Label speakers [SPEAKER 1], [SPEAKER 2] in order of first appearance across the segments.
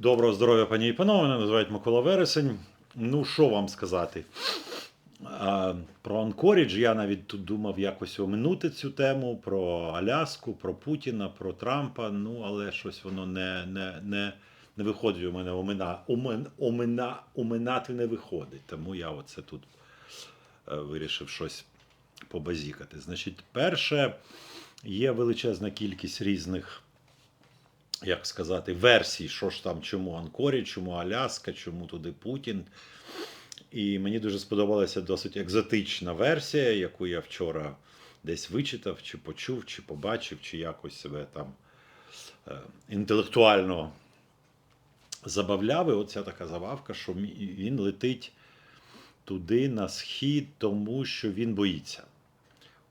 [SPEAKER 1] Доброго здоров'я, пані і панове. Мене називають Микола Вересень. Ну, що вам сказати? Про Анкорідж я навіть тут думав якось оминути цю тему про Аляску, про Путіна, про Трампа. Ну, але щось воно не, не, не, не виходить у мене омина, омин, омина, оминати не виходить. Тому я оце тут е, вирішив щось побазікати. Значить, перше, є величезна кількість різних як сказати, версій, що ж там, чому Анкорі, чому Аляска, чому туди Путін. І мені дуже сподобалася досить екзотична версія, яку я вчора десь вичитав, чи почув, чи побачив, чи якось себе там е, інтелектуально забавляв. І оця така забавка, що він летить туди на схід, тому що він боїться.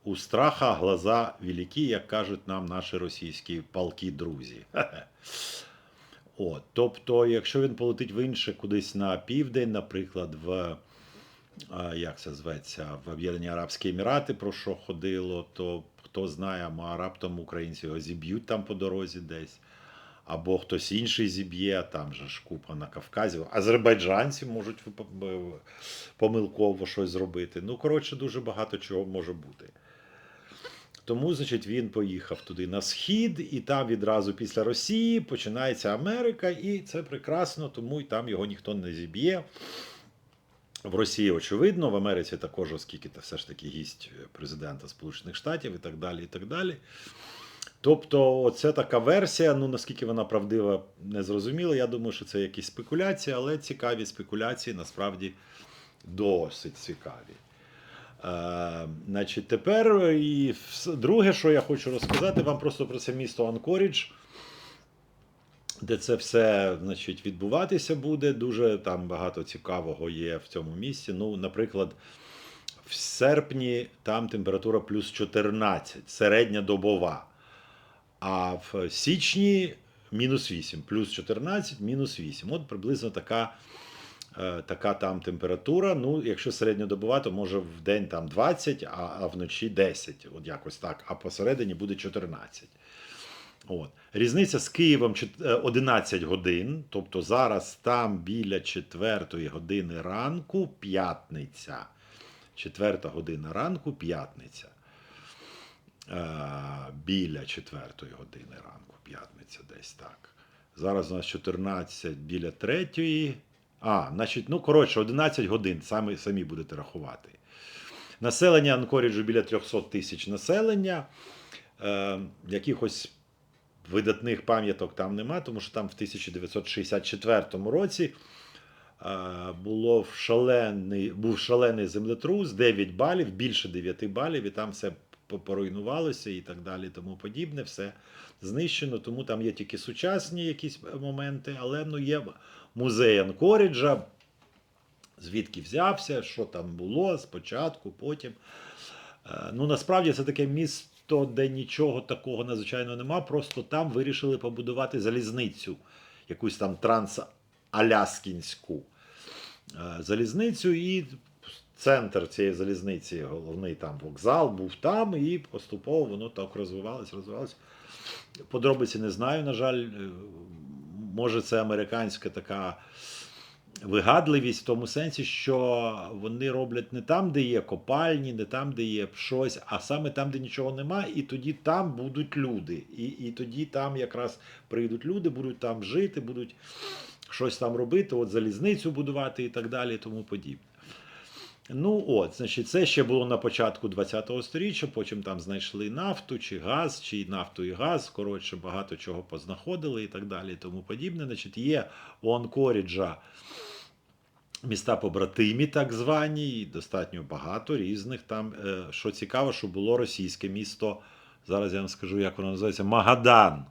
[SPEAKER 1] У страха глаза великі, як кажуть нам наші російські палки друзі. От, тобто, якщо він полетить в інше кудись на південь, наприклад, в як це зветься, в Об'єднані Арабські Емірати, про що ходило, то хто знає, а раптом українці його зіб'ють там по дорозі десь. Або хтось інший зіб'є, там же ж купа на Кавказі. Азербайджанці можуть помилково щось зробити. Ну, коротше, дуже багато чого може бути. Тому, значить, він поїхав туди на схід, і там відразу після Росії починається Америка, і це прекрасно, тому і там його ніхто не зіб'є. В Росії, очевидно, в Америці також, оскільки це все ж таки гість президента Сполучених Штатів і так далі. і так далі. Тобто, це така версія. Ну наскільки вона правдива, не зрозуміло. Я думаю, що це якісь спекуляції, але цікаві спекуляції насправді досить цікаві. Е, значить, тепер і друге, що я хочу розказати вам просто про це місто Анкорідж, де це все значить, відбуватися буде. Дуже там багато цікавого є в цьому місці. Ну, наприклад, в серпні там температура плюс 14, середня добова. А в січні мінус 8, плюс 14, мінус 8. От приблизно така, така там температура. Ну, якщо середньодобова, то може в день там 20, а, а вночі 10. От якось так. А посередині буде 14. От. Різниця з Києвом е, 11 годин, тобто зараз там біля 4 години ранку п'ятниця. 4 година ранку п'ятниця. Е, біля 4 години ранку, п'ятниця десь так. Зараз у нас 14 біля 3. А, значить, ну, коротше, 11 годин, самі, самі будете рахувати. Населення Анкоріджу біля 300 тисяч населення. Е, якихось видатних пам'яток там нема, тому що там в 1964 році е, було шалений, був шалений землетрус, 9 балів, більше 9 балів, і там все поруйнувалося і так далі, тому подібне, все знищено. Тому там є тільки сучасні якісь моменти, але ну, є музей Анкоріджа, звідки взявся, що там було спочатку, потім. Е, Ну, насправді це таке місто, де нічого такого надзвичайно нема. Просто там вирішили побудувати залізницю, якусь там трансаляскінську е, залізницю, і центр цієї залізниці, головний там вокзал, був там, і поступово воно так розвивалось, розвивалось. Подробиці не знаю, на жаль, Е, може, це американська така вигадливість в тому сенсі, що вони роблять не там, де є копальні, не там, де є щось, а саме там, де нічого нема, і тоді там будуть люди. І, і тоді там якраз прийдуть люди, будуть там жити, будуть щось там робити, от залізницю будувати і так далі, і тому подібне. Ну от, значить, це ще було на початку 20-го сторіччя, потім там знайшли нафту, чи газ, чи нафту і газ, коротше, багато чого познаходили і так далі, і тому подібне. Значить, є у Анкоріджа міста побратимі, так звані, і достатньо багато різних там. Е, Що цікаво, що було російське місто. Зараз я вам скажу, як воно називається Магадан.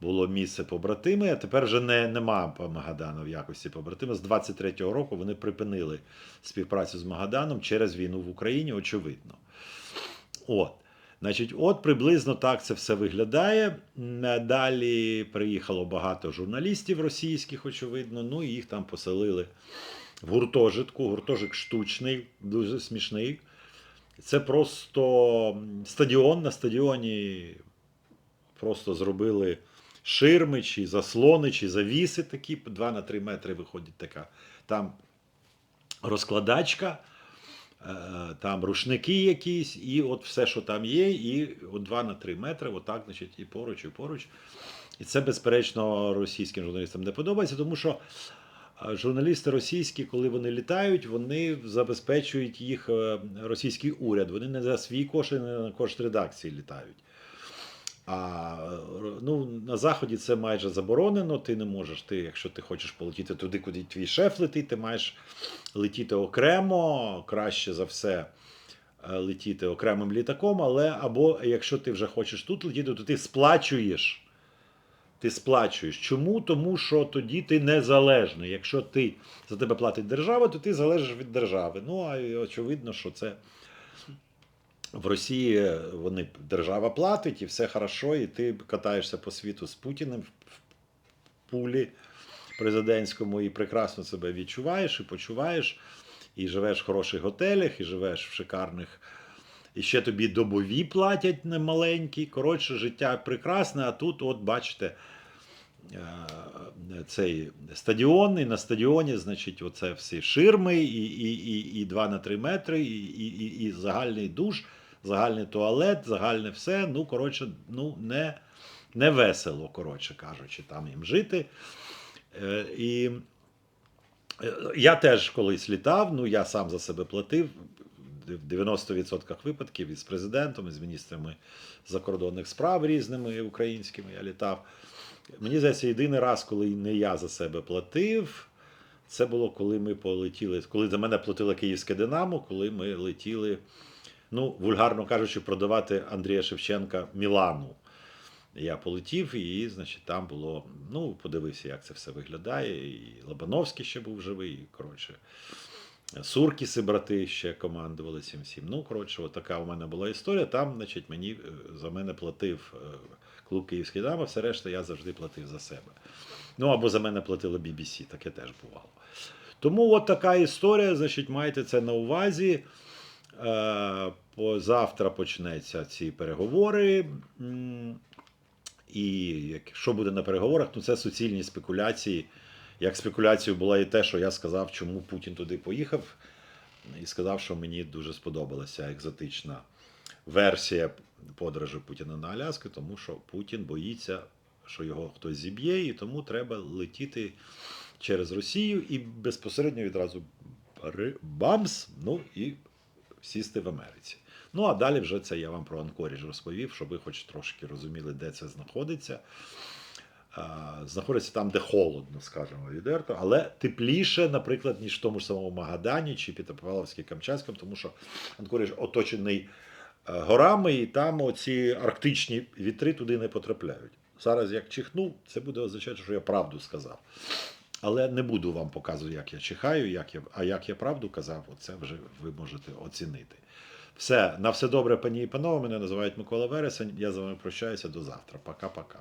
[SPEAKER 1] Було місце побратими, а тепер вже не, нема Магадану в якості побратима. З 23-го року вони припинили співпрацю з Магаданом через війну в Україні, очевидно. От. Значить, от приблизно так це все виглядає. Далі приїхало багато журналістів російських, очевидно. Ну і їх там поселили в гуртожитку. Гуртожик штучний, дуже смішний. Це просто стадіон. На стадіоні просто зробили ширми, чи заслони, чи завіси такі, 2 на 3 метри виходить така. Там розкладачка, е, там рушники якісь, і от все, що там є, і от 2 на 3 метри, отак, значить, і поруч, і поруч. І це, безперечно, російським журналістам не подобається, тому що журналісти російські, коли вони літають, вони забезпечують їх е, російський уряд. Вони не за свій кошт, не на кошт редакції літають. А ну, на Заході це майже заборонено. Ти не можеш, ти, якщо ти хочеш полетіти туди, куди твій шеф летить, ти маєш летіти окремо, краще за все е, летіти окремим літаком, але або якщо ти вже хочеш тут летіти, то ти сплачуєш. Ти сплачуєш. Чому? Тому що тоді ти незалежний. Якщо ти за тебе платить держава, то ти залежиш від держави. Ну а очевидно, що це в Росії вони держава платить, і все хорошо, і ти катаєшся по світу з Путіним в пулі президентському і прекрасно себе відчуваєш і почуваєш, і живеш в хороших готелях, і живеш в шикарних. І ще тобі добові платять немаленькі. Коротше, життя прекрасне, а тут, от бачите, е, цей стадіон, і на стадіоні, значить, оце всі ширми, і, і, і, і 2 на 3 метри, і, і, і, і загальний душ, загальний туалет, загальне все. Ну, коротше, ну, не, не весело, коротше кажучи, там їм жити. Е, І е, я теж колись літав, ну я сам за себе платив. В 90% випадків із президентом, із міністрами закордонних справ різними українськими я літав. Мені здається, єдиний раз, коли не я за себе платив, це було коли ми полетіли, коли за мене платила Київське Динамо, коли ми летіли, ну, вульгарно кажучи, продавати Андрія Шевченка Мілану. Я полетів, і, значить, там було. Ну, подивився, як це все виглядає. І Лобановський ще був живий, і, коротше. Суркіси, брати ще командували цим всім. Ну, коротше, от така у мене була історія. Там, значить, мені е, за мене платив е, клуб Київський Динамо, все решта я завжди платив за себе. Ну, або за мене платило BBC, таке теж бувало. Тому от така історія, значить, майте це на увазі. Е, Завтра почнеться ці переговори. І що буде на переговорах, ну це суцільні спекуляції. Як спекуляцією була і те, що я сказав, чому Путін туди поїхав, і сказав, що мені дуже сподобалася екзотична версія подорожі Путіна на Аляску, тому що Путін боїться, що його хтось зіб'є, і тому треба летіти через Росію і безпосередньо відразу бамс, ну і сісти в Америці. Ну а далі вже це я вам про Анкоріж розповів, щоб ви хоч трошки розуміли, де це знаходиться. Знаходиться там, де холодно, скажімо, відверто, але тепліше, наприклад, ніж в тому ж самому Магадані чи Петропавловській Камчатському, тому що Анкоріж оточений горами, і там оці арктичні вітри туди не потрапляють. Зараз як чихнув, це буде означати, що я правду сказав. Але не буду вам показувати, як я чихаю, як я, а як я правду казав, оце вже ви можете оцінити. Все, на все добре, пані і панове. Мене називають Микола Вересень. Я з вами прощаюся до завтра. Пока-пока.